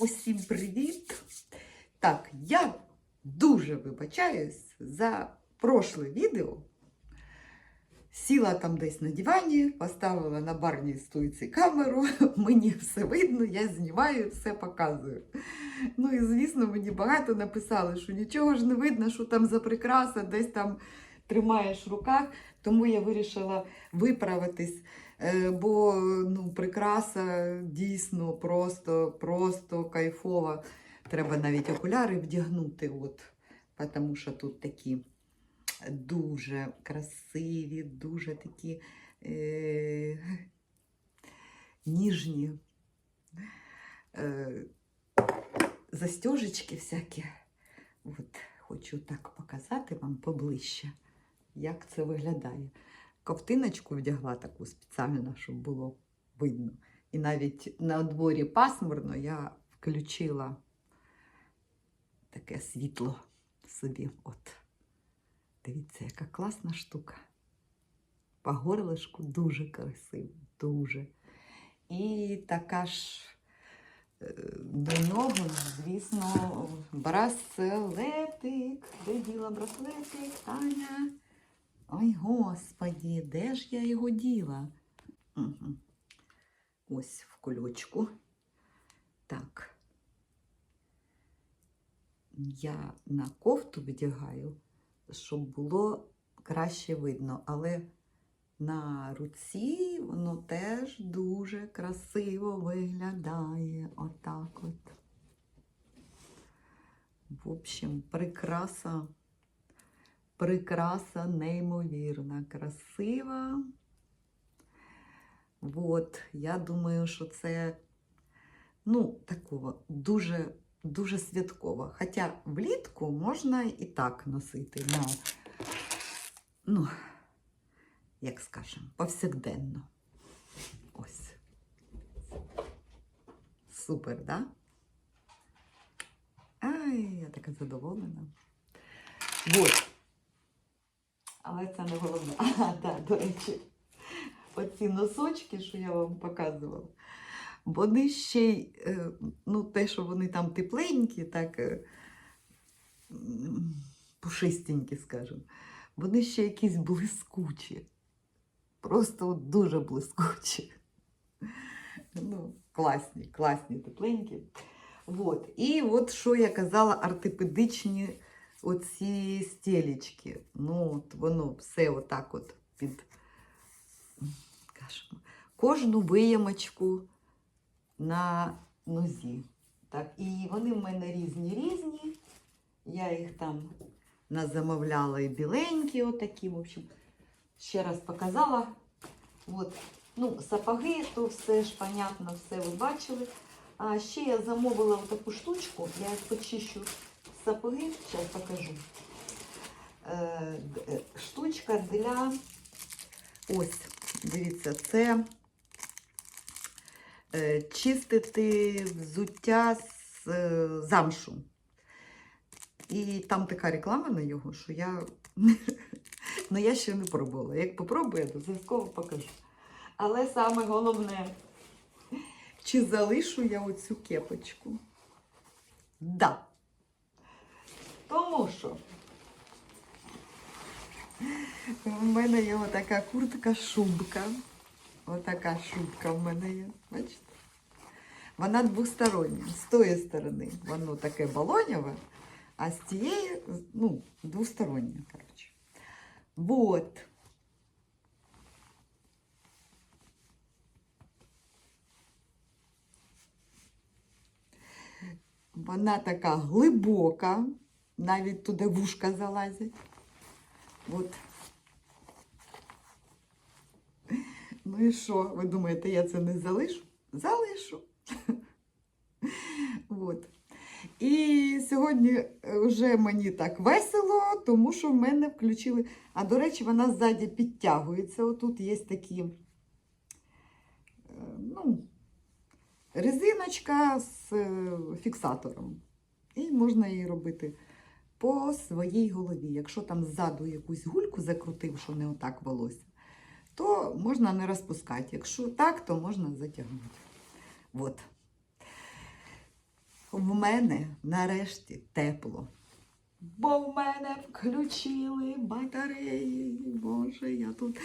Усім привіт! Так, я дуже вибачаюсь за прошле відео. Сіла там десь на дивані, поставила на барній стойці камеру, мені все видно, я знімаю, все показую. Ну і звісно, мені багато написали, що нічого ж не видно, що там за прикраса, десь там тримаєш в руках. Тому я вирішила виправитись. Е, Бо ну, прикраса дійсно просто, просто кайфова. Треба навіть окуляри вдягнути, от, тому що тут такі дуже красиві, дуже такі е, ніжні е, застежечки всякі. От, хочу так показати вам поближче, як це виглядає. Ковтиночку вдягла таку спеціально, щоб було видно. І навіть на дворі пасмурно я включила таке світло собі. От. Дивіться, яка класна штука. По горлишку дуже красиво, дуже. І така ж е, до нього, звісно, браслетик. Де діла браслетик, Таня? Ой, господі, де ж я його діла? Угу. Ось в кульочку. Так. Я на кофту вдягаю, щоб було краще видно, але на руці воно теж дуже красиво виглядає. Отак от. В общем, прикраса прикраса неймовірна, красива. От, я думаю, що це ну, такого дуже дуже святково. Хоча влітку можна і так носити, на, ну, як скажемо, повсякденно. Ось. Супер, да? Ай, я така задоволена. Вот. Але це не головне. А, так, до речі, оці носочки, що я вам показувала, вони ще й, е, ну, те, що вони там тепленькі, так е, пушистенькі, скажімо, вони ще якісь блискучі. Просто от дуже блискучі. Ну, класні, класні, тепленькі. Вот. І от що я казала, ортопедичні оці стелечки. Ну, от воно все отак от під кажемо, кожну виямочку на нозі. Так, і вони в мене різні різні. Я їх там назамовляла і біленькі, отакі, в общем, ще раз показала. От. Ну, сапоги, то все ж, понятно, все ви бачили. А ще я замовила таку штучку, я їх почищу сапоги, зараз покажу. Е, е, Штучка для ось, дивіться, це е, чистити взуття з замшу. І там така реклама на його, що я. Ну, я ще не пробувала. Як попробую, то обов'язково покажу. Але саме головне, чи залишу я оцю кепочку? Да. Тому що в мене є отака куртка-шубка. Отака шубка в мене є. Бачите? Вона двостороння. З тої сторони воно таке балонєве, а з тієї, ну, двостороння, коротше. Вот. Вона така глибока, навіть туди вушка залазять. От. Ну і що, ви думаєте, я це не залишу? Залишу. От. І сьогодні вже мені так весело, тому що в мене включили. А до речі, вона ззаді підтягується. Отут є такі, е, ну, резиночка з е, фіксатором. І можна її робити по своїй голові. Якщо там ззаду якусь гульку закрутив, що не отак волосся, то можна не розпускати. Якщо так, то можна затягнути. От. в мене нарешті тепло. Бо в мене включили батареї. Боже, я тут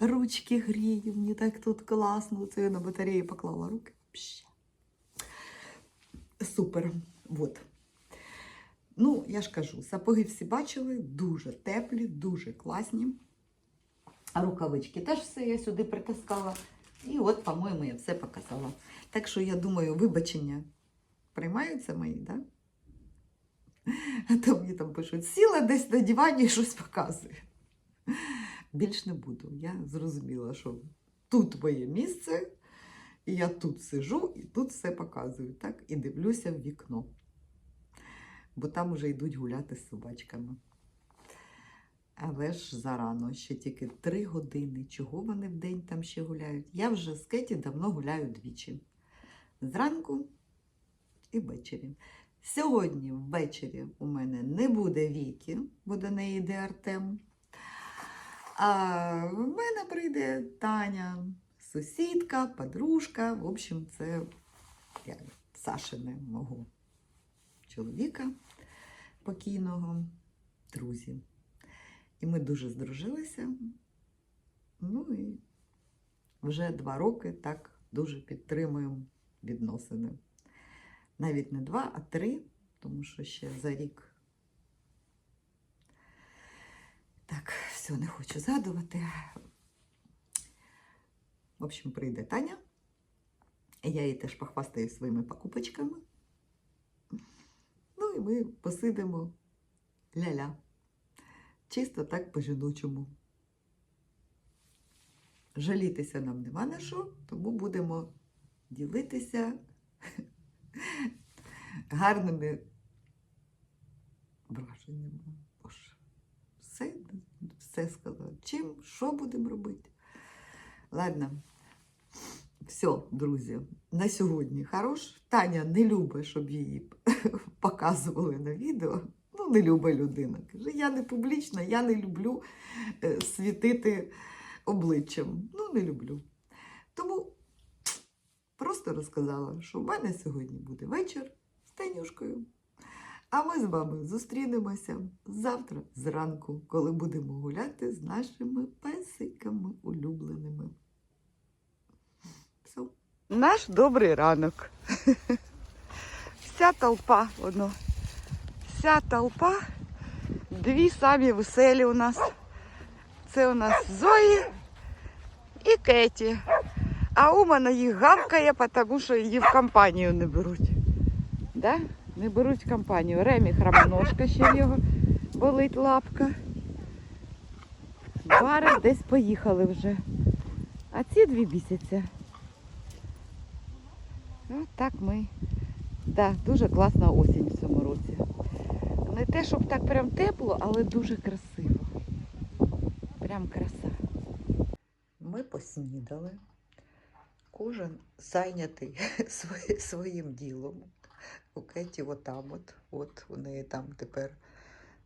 ручки грію, мені так тут класно. Це я на батареї поклала руки. Пш. Супер. Вот. Ну, я ж кажу, сапоги всі бачили, дуже теплі, дуже класні. А рукавички теж все я сюди притискала. І от, по-моєму, я все показала. Так що я думаю, вибачення приймаються мої, так? Да? А то мені там пишуть, сіла десь на дивані і щось показує. Більш не буду. Я зрозуміла, що тут моє місце, і я тут сижу і тут все показую, так? І дивлюся в вікно. Бо там вже йдуть гуляти з собачками. Але ж зарано, ще тільки три години. Чого вони в день там ще гуляють? Я вже з Кеті давно гуляю двічі. Зранку і ввечері. Сьогодні ввечері у мене не буде Віки, бо до неї йде Артем. А в мене прийде Таня, сусідка, подружка. В общем, це я, Сашине мого чоловіка покійного, друзі. І ми дуже здружилися. Ну і вже два роки так дуже підтримуємо відносини. Навіть не два, а три, тому що ще за рік. Так, все, не хочу згадувати. В общем, прийде Таня. Я їй теж похвастаю своїми покупочками. І ми посидимо ля-ля. Чисто так по-жіночому. Жалітися нам нема на що, тому будемо ділитися гарними враженнями. Боже, все, все сказала. Чим, що будемо робити? Ладно, все, друзі, на сьогодні хорош. Таня не любить, щоб її показували на відео. Ну, не любить людина. Каже, я не публічна, я не люблю е, світити обличчям. Ну, не люблю. Тому просто розказала, що в мене сьогодні буде вечір з Танюшкою. А ми з вами зустрінемося завтра зранку, коли будемо гуляти з нашими песиками улюбленими. Наш добрий ранок. Вся толпа, воно. Вся толпа. Дві самі веселі у нас. Це у нас Зої і Кеті. А Умана їх гавкає, тому що її в компанію не беруть. Да? Не беруть в компанію. Ремі храмоножка ще в його болить лапка. Бари десь поїхали вже. А ці дві бісяться. От так ми. Да, дуже класна осінь в цьому році. Не те, щоб так прям тепло, але дуже красиво. Прям краса. Ми поснідали. Кожен зайнятий своїм ділом. У Кеті отам от, от у неї там тепер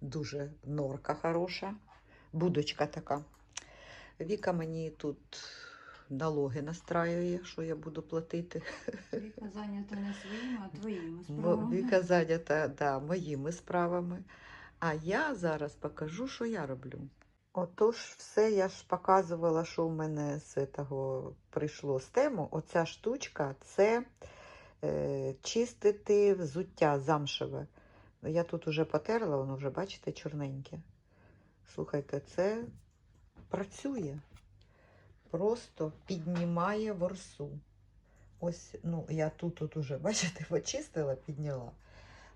дуже норка хороша, будочка така. Віка мені тут налоги настраює, що я буду платити. Віка зайнята не своїми, а твоїми справами. Віка зайнята да, моїми справами. А я зараз покажу, що я роблю. Отож, все я ж показувала, що у мене з того прийшло з тему. Оця штучка це е, чистити взуття замшеве. Я тут уже потерла, воно вже, бачите, чорненьке. Слухайте, це працює. Просто піднімає ворсу. Ось, ну, я тут, тут уже, бачите, почистила, підняла.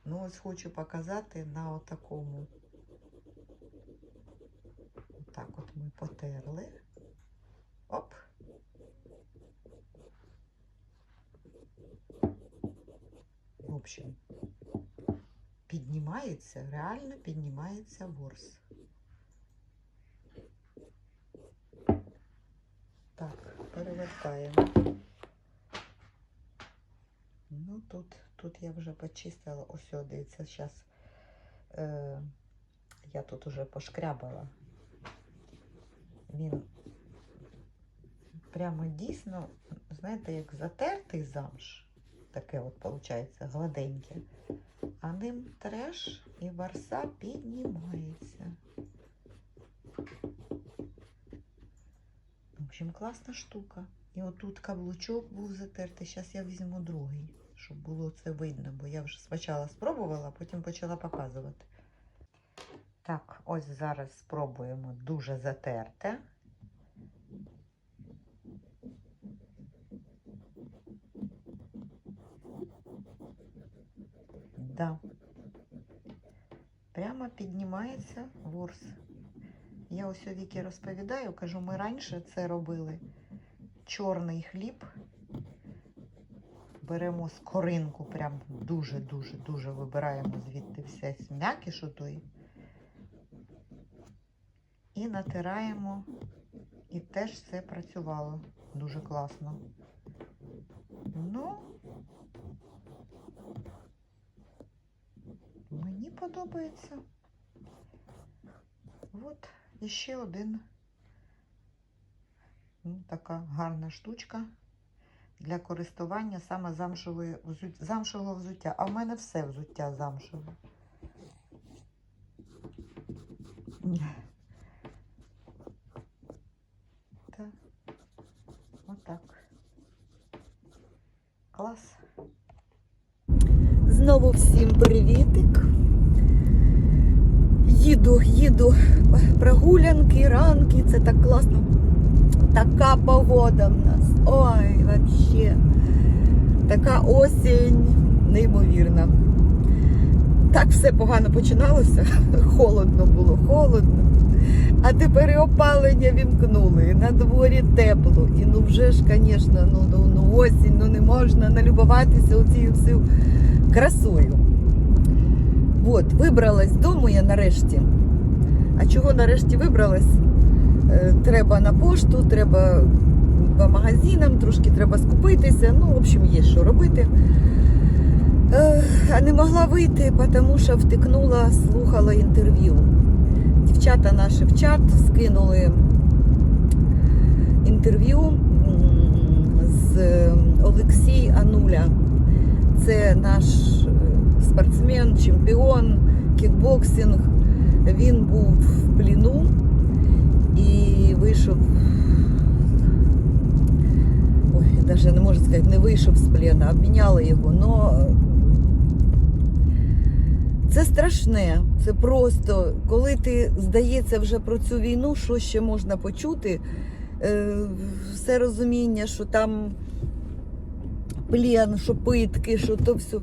Ну, ось хочу показати на отакому. Так от ми потерли. Оп. В общем, піднімається, реально піднімається ворс. Так, перевертаємо. Ну, тут, тут я вже почистила. Ось, дивіться, зараз е, я тут уже пошкрябала. Він прямо дійсно, знаєте, як затертий замш. таке от виходить гладеньке. А ним треш і варса піднімається. Общем, класна штука. І отут каблучок був затертий. Зараз я візьму другий, щоб було це видно, бо я вже спочатку спробувала, а потім почала показувати. Так, ось зараз спробуємо дуже затерте. Да. Прямо піднімається ворс. Я ось у Вікі розповідаю, кажу, ми раніше це робили. Чорний хліб. Беремо скоринку, прям дуже-дуже-дуже вибираємо звідти все м'якіш той. І натираємо. І теж все працювало дуже класно. Ну, мені подобається. От іще один. Ну, така гарна штучка для користування саме замшової замшового взуття. А в мене все взуття замшове. Так. Отак. Клас. Знову всім привітик. Їду, їду. Прогулянки, ранки, це так класно. Така погода в нас. Ой, вообще. Така осінь неймовірна. Так все погано починалося. Холодно було, холодно. А тепер і опалення вімкнули, і на дворі тепло. І ну вже ж, звісно, ну, ну, ну осінь, ну не можна налюбуватися оцією всю красою. От, вибралась з дому я нарешті. А чого нарешті вибралась? Е, Треба на пошту, треба по магазинам, трошки треба скупитися. Ну, в общем, є що робити. Е, А не могла вийти, тому що втикнула, слухала інтерв'ю. Дівчата наші в чат скинули інтерв'ю з Олексій Ануля. Це наш спортсмен, чемпіон, кікбоксинг. Він був в пліну і вийшов. Ой, навіть не можу сказати, не вийшов з плена, обміняли його. Но це страшне. Це просто, коли ти здається вже про цю війну, що ще можна почути, е, все розуміння, що там плен, що питки, що то все.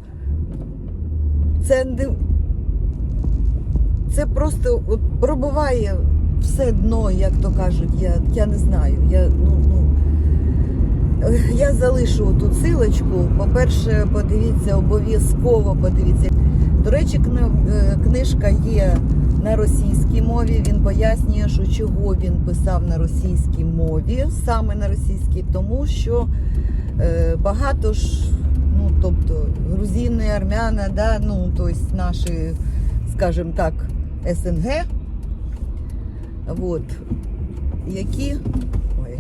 Це не. Це просто от пробиває все дно, як то кажуть. Я, я не знаю. Я, ну, ну, я залишу тут силочку. По-перше, подивіться, обов'язково подивіться. До речі, е, книжка є на російській мові. Він пояснює, що чого він писав на російській мові, саме на російській, тому що е, багато ж, тобто, грузини, армяни, да, ну, тобто наші, скажімо так, СНГ, от, які. Ой,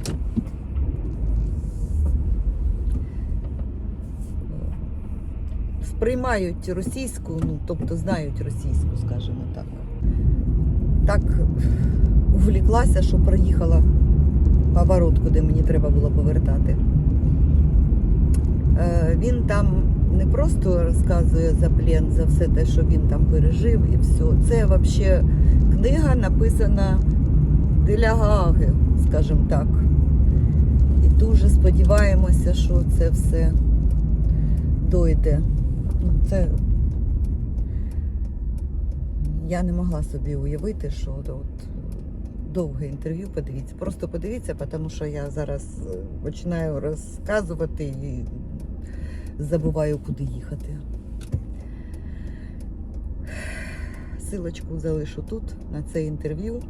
сприймають російську, ну тобто знають російську, скажімо так. Так увліклася, що проїхала поворот, куди мені треба було повертати. Е, Він там не просто розказує за плен, за все те, що він там пережив, і все. Це взагалі книга написана для Гаги, скажімо так. І дуже сподіваємося, що це все дойде. Ну, Це я не могла собі уявити, що от, довге інтерв'ю подивіться. Просто подивіться, тому що я зараз е, починаю розказувати і забуваю, куди їхати. Силочку залишу тут на це інтерв'ю.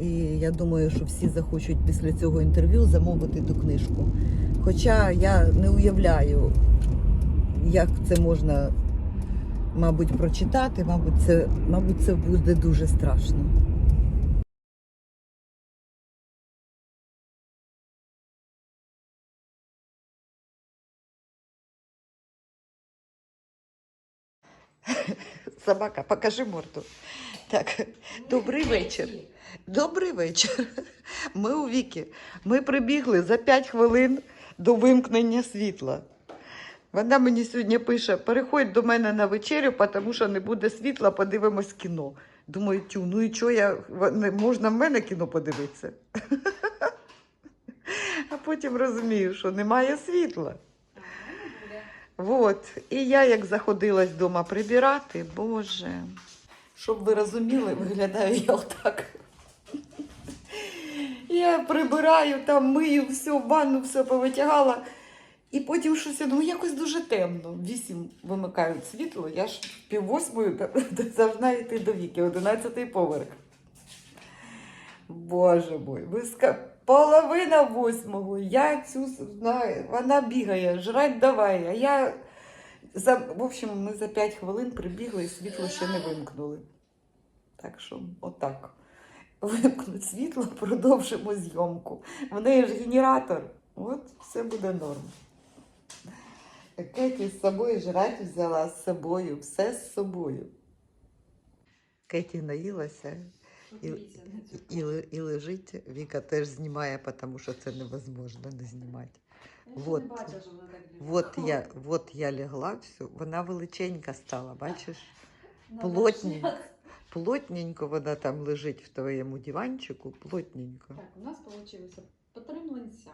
І я думаю, що всі захочуть після цього інтерв'ю замовити ту книжку. Хоча я не уявляю, як це можна, мабуть, прочитати, мабуть, це, мабуть, це буде дуже страшно. Собака, покажи морду. Так, добрий вечір. Добрий вечір. Ми у Віки. Ми прибігли за 5 хвилин до вимкнення світла. Вона мені сьогодні пише: переходь до мене на вечерю, тому що не буде світла, подивимось кіно. Думаю, тю, ну і що я не можна в мене кіно подивитися? А потім розумію, що немає світла. Вот. І я як заходилась вдома прибирати, боже. Щоб ви розуміли, виглядаю я отак. Я прибираю, там мию, все, ванну, все повитягала. І потім щось я думаю, якось дуже темно. Вісім вимикають світло, я ж пів восьмої завжди йти до віки, одинадцятий поверх. Боже мой, ви. Половина восьмого. Я цю вона бігає, жрать давай. А я за в общем, ми за 5 хвилин прибігли і світло ще не вимкнули. Так що, отак. Вимкнуть світло, продовжимо зйомку. В неї ж генератор. От все буде норм. Кеті з собою жрать взяла з собою, все з собою. Кеті наїлася і, і, і лежить. Віка теж знімає, тому що це невозможно не знімати. Вот. Вот я, вот я лягла, все. Вона величенька стала, бачиш? Плотні. Плотненько вона там лежить в твоєму диванчику, плотненько. Так, у нас вийшло по три млинця.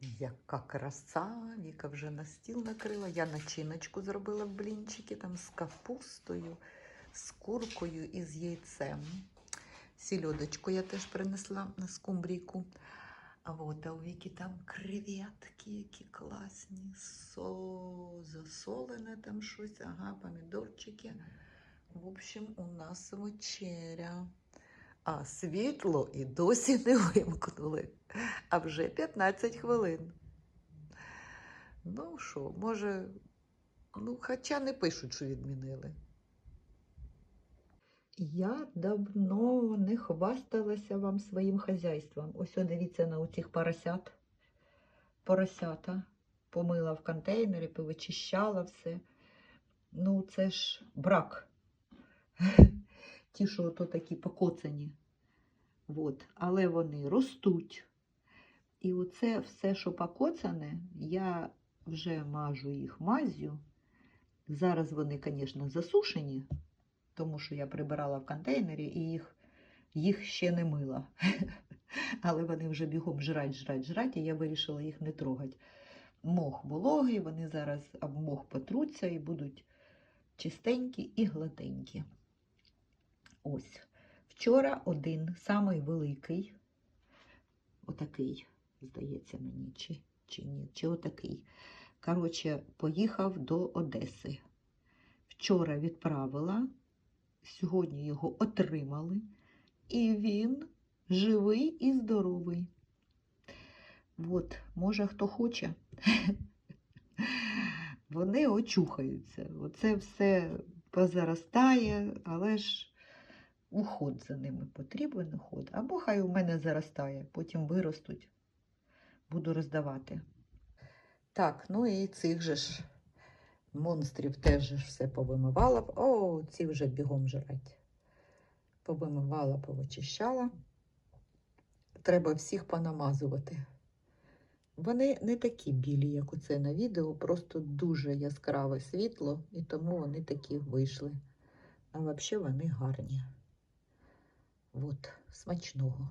Яка краса, Віка вже на стіл накрила. Я начиночку зробила в блінчики там з капустою, з куркою і з яйцем. Сільодочку я теж принесла на скумбрійку. А от а у Віки там креветки, які класні, со... засолене там щось, ага, помідорчики. В общем, у нас вечеря. А світло і досі не вимкнули а вже 15 хвилин. Ну що, може, ну, хоча не пишуть, що відмінили. Я давно не хвасталася вам своїм хазяйством. Ось о, дивіться на оцих поросят. Поросята помила в контейнері, повичищала все. Ну, це ж брак. Ті, що ото такі покоцані. От. Але вони ростуть. І оце все, що покоцане, я вже мажу їх мазю. Зараз вони, звісно, засушені, тому що я прибирала в контейнері і їх, їх ще не мила. Але вони вже бігом жрать, жрать, жрать, і я вирішила їх не трогати. Мох вологий, вони зараз об мох потруться і будуть чистенькі і гладенькі. Ось. Вчора один, самий великий, отакий, здається мені, чи, чи ні, чи отакий. Коротше, поїхав до Одеси. Вчора відправила, сьогодні його отримали, і він живий і здоровий. От, може, хто хоче. Вони очухаються. Оце все позаростає, але ж уход за ними потрібен уход. Або хай у мене заростає, потім виростуть, буду роздавати. Так, ну і цих же ж монстрів теж все повимивала. О, ці вже бігом жрать. Повимивала, повичищала. Треба всіх понамазувати. Вони не такі білі, як оце на відео, просто дуже яскраве світло, і тому вони такі вийшли. А взагалі вони гарні. От, смачного.